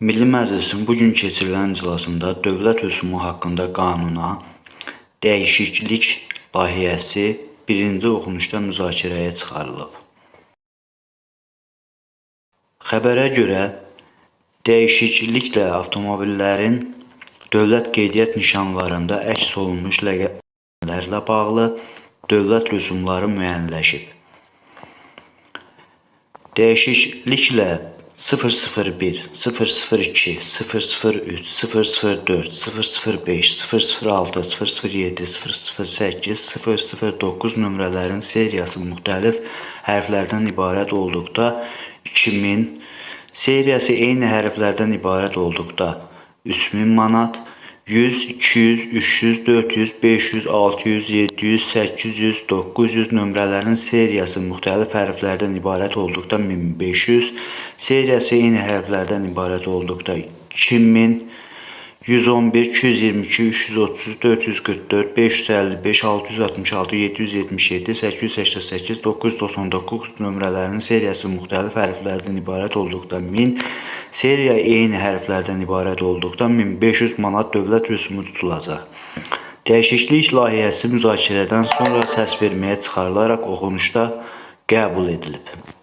Milli Məclisin bu gün keçirilən iclasında dövlət rüsumu haqqında qanuna dəyişiklik layihəsi birinci oxunuşda müzakirəyə çıxarılıb. Xəbərə görə dəyişikliklə avtomobillərin dövlət qeydiyyat nişanlarında əks olunmuş ləqəblərlə bağlı dövlət rüsumları müəyyənləşib. Dəyişikliklə 001, 002, 003, 004, 005, 006, 007, 008, 009 nömrələrin seriyası müxtəlif hərflərdən ibarət olduqda 2000, seriyası eyni hərflərdən ibarət olduqda 3000 manat, 100, 200, 300, 400, 500, 600, 700, 800, 900 nömrələrin seriyası müxtəlif hərflərdən ibarət olduqda 1500, seriyası eyni hərflərdən ibarət olduqda 2000, 111, 222, 330, 444, 555, 666, 777, 888, 999 nömrələrin seriyası müxtəlif hərflərdən ibarət olduqda 1000, seriya eyni hərflərdən ibarət olduqda 1500 manat dövlət rüsumu tutulacaq. Dəyişiklik layihəsi müzakirədən sonra səs verməyə çıxarılaraq oxunuşda qəbul edilib.